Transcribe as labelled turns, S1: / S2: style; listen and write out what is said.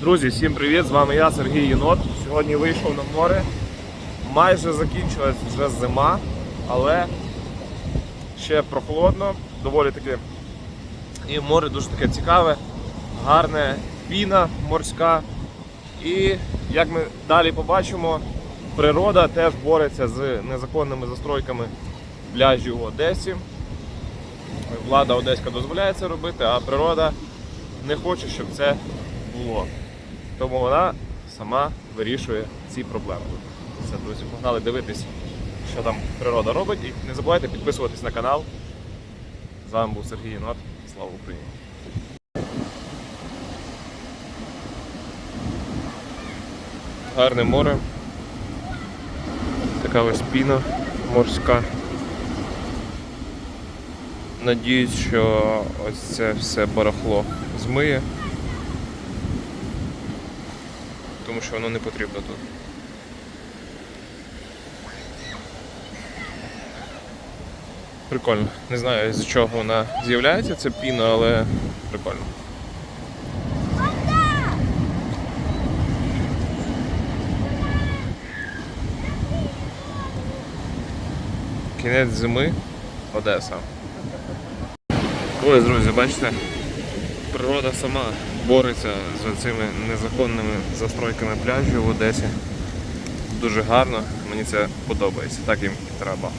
S1: Друзі, всім привіт! З вами я, Сергій Єнот. Сьогодні вийшов на море. Майже закінчилась вже зима, але ще прохолодно, доволі таки. І море дуже таке цікаве, гарне піна морська. І як ми далі побачимо, природа теж бореться з незаконними застройками пляжів в Одесі. Влада одеська дозволяє це робити, а природа не хоче, щоб це було. Тому вона сама вирішує ці проблеми. Все, друзі, погнали дивитись, що там природа робить. І не забувайте підписуватись на канал. З вами був Сергій Єнот. Слава Україні! Гарне море. Така ось піна морська. Надіюсь, що ось це все барахло змиє. Тому що воно не потрібно тут. Прикольно. Не знаю, з чого вона з'являється, ця піна, але прикольно. Кінець зими, Одеса. Ось, друзі, бачите, природа сама бореться з цими незаконними застройками пляжів в Одесі. Дуже гарно, мені це подобається, так їм і треба.